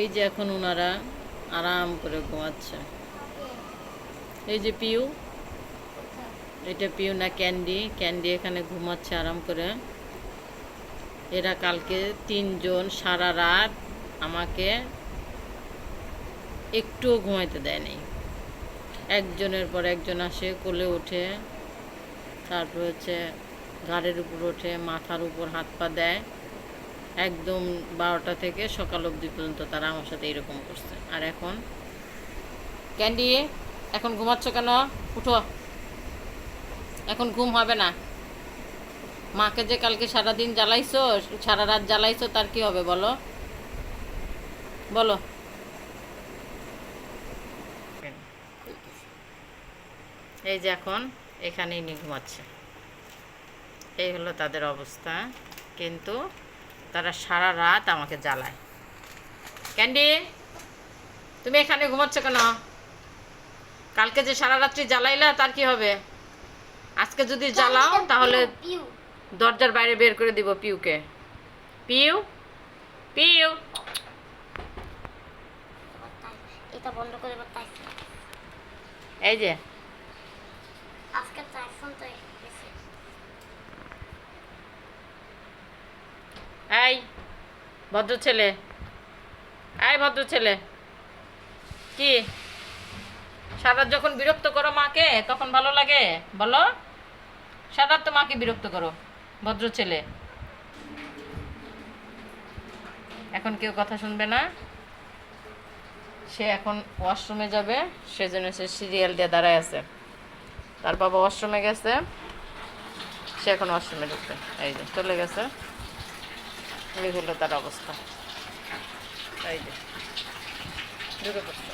এই যে এখন ওনারা আরাম করে ঘুমাচ্ছে। এই যে পিউ, এটা পিউ না ক্যান্ডি। ক্যান্ডি এখানে ঘুমাচ্ছে আরাম করে। এরা কালকে তিনজন সারা রাত আমাকে একটুও ঘুমাইতে দেয়নি একজনের পর একজন আসে, কোলে ওঠে, তারপর হচ্ছে ঘাড়ের উপর ওঠে, মাথার উপর হাত পা দেয়। একদম বারোটা থেকে সকাল অবধি পর্যন্ত তারা আমার সাথে এরকম করছে। আর এখন? ক্যান্ডি, এখন ঘুমাচ্ছ কেন? উঠো। এখন ঘুম হবে না। মাকে যে কালকে সারাদিন জ্বালাইছো, সারা রাত জ্বালাইছো, তার কি হবে বলো? বলো। এই যে এখন, এখানেই নিয়ে ঘুমাচ্ছে। এই হলো তাদের অবস্থা। কিন্তু তারা সারা রাত আমাকে জ্বালায়। ক্যান্ডি তুমি এখানে ঘুমাচ্ছ কেন? কালকে যে সারা রাত্রি জ্বালাইলা তার কি হবে? আজকে যদি জ্বালাও তাহলে দরজার বাইরে বের করে দিব পিউকে। পিউ? পিউ? এটা বন্ধ করে এই যে। আজকে তো আইফোন তো এই ভদ্র ছেলে এই ভদ্র ছেলে কি? সারা যখন বিরক্ত করো মাকে, তখন ভালো লাগে? বলো। সারা তো মাকে বিরক্ত করো ভদ্র ছেলে এখন কেউ কথা শুনবে না। সে এখন ওয়াশরুমে যাবে, সেজন্য সে সিরিয়াল দিয়ে দাঁড়ায় আছে। তার বাবা ওয়াশরুমে গেছে, সে এখন ওয়াশরুমে ঢুকবে। এই যে, চলে গেছে। এই হলো তার অবস্থা। তাই যে ঢুকে পড়ছে।